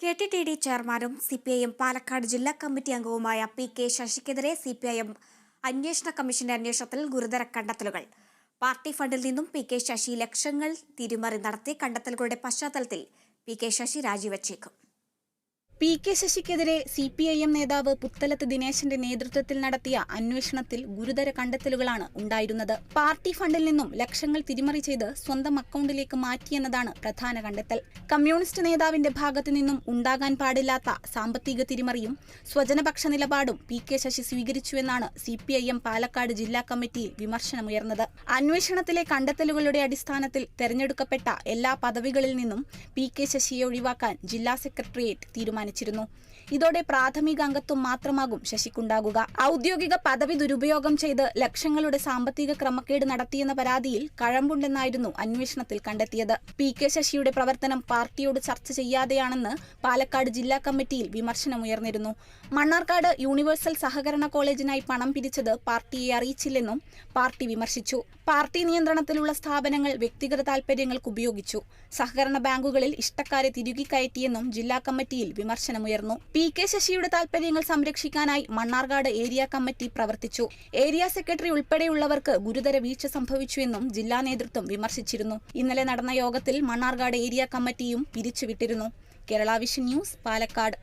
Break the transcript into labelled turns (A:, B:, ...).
A: K T T D ചെയർമാനും C P I M Palakkad ജില്ലാ committee അംഗവുമായ P K ശശിക്കെതിരെ സി പി ഐ എം അന്വേഷണ കമ്മീഷന്റെ അന്വേഷണത്തിൽ ഗുരുതര കണ്ടെത്തലുകൾ. പാർട്ടി ഫണ്ടിൽ നിന്നും പി കെ ശശി ലക്ഷങ്ങൾ തിരിമറി നടത്തി കണ്ടെത്തലുകളുടെ പശ്ചാത്തലത്തിൽ പി കെ ശശി രാജിവച്ചേക്കും.
B: പി കെ ശശിക്കെതിരെ സി പി ഐ എം നേതാവ് പുത്തലത്ത് ദിനേശന്റെ നേതൃത്വത്തിൽ നടത്തിയ അന്വേഷണത്തിൽ ഗുരുതര കണ്ടെത്തലുകളാണ് ഉണ്ടായിരുന്നത്. പാർട്ടി ഫണ്ടിൽ നിന്നും ലക്ഷങ്ങൾ തിരിമറി ചെയ്ത് സ്വന്തം അക്കൗണ്ടിലേക്ക് മാറ്റിയെന്നതാണ് പ്രധാന കണ്ടെത്തൽ. കമ്മ്യൂണിസ്റ്റ് നേതാവിന്റെ ഭാഗത്തു നിന്നും ഉണ്ടാകാൻ പാടില്ലാത്ത സാമ്പത്തിക തിരിമറിയും സ്വജനപക്ഷ നിലപാടും P K Sasi സ്വീകരിച്ചുവെന്നാണ് C P I M Palakkad ജില്ലാ കമ്മിറ്റിയിൽ വിമർശനമുയർന്നത്. അന്വേഷണത്തിലെ കണ്ടെത്തലുകളുടെ അടിസ്ഥാനത്തിൽ തെരഞ്ഞെടുക്കപ്പെട്ട എല്ലാ പദവികളിൽ നിന്നും പി കെ ശശിയെ ഒഴിവാക്കാൻ ജില്ലാ സെക്രട്ടേറിയറ്റ് തീരുമാനിച്ചിരുന്നു. ഇതോടെ പ്രാഥമിക അംഗത്വം മാത്രമാകും ശശിക്കുണ്ടാകുക. ഔദ്യോഗിക പദവി ദുരുപയോഗം ചെയ്ത് ലക്ഷങ്ങളുടെ സാമ്പത്തിക ക്രമക്കേട് നടത്തിയെന്ന പരാതിയിൽ കഴമ്പുണ്ടെന്നായിരുന്നു അന്വേഷണത്തിൽ കണ്ടെത്തിയത്. പി കെ ശശിയുടെ പ്രവർത്തനം പാർട്ടിയോട് ചർച്ച ചെയ്യാതെയാണെന്ന് പാലക്കാട് ജില്ലാ കമ്മിറ്റിയിൽ വിമർശനമുയർന്നിരുന്നു. മണ്ണാർക്കാട് യൂണിവേഴ്സൽ സഹകരണ കോളേജിനായി പണം പിരിച്ചത് പാർട്ടിയെ അറിയിച്ചില്ലെന്നും പാർട്ടി വിമർശിച്ചു. പാർട്ടി നിയന്ത്രണത്തിലുള്ള സ്ഥാപനങ്ങൾ വ്യക്തിഗത താൽപര്യങ്ങൾക്ക് ഉപയോഗിച്ചു. സഹകരണ ബാങ്കുകളിൽ ഇഷ്ടക്കാരെ തിരുകി കയറ്റിയെന്നും ജില്ലാ കമ്മിറ്റിയിൽ വിമർശനമുയർന്നു പി കെ ശശിയുടെ താൽപര്യങ്ങൾ സംരക്ഷിക്കാനായി മണ്ണാർക്കാട് ഏരിയ കമ്മിറ്റി പ്രവർത്തിച്ചു. ഏരിയ സെക്രട്ടറി ഉൾപ്പെടെയുള്ളവർക്ക് ഗുരുതര വീഴ്ച സംഭവിച്ചുവെന്നും ജില്ലാ നേതൃത്വം വിമർശിച്ചിരുന്നു. ഇന്നലെ നടന്ന യോഗത്തിൽ മണ്ണാർക്കാട് ഏരിയ കമ്മിറ്റിയും പിരിച്ചുവിട്ടിരുന്നു. Kerala vision news Palakkad.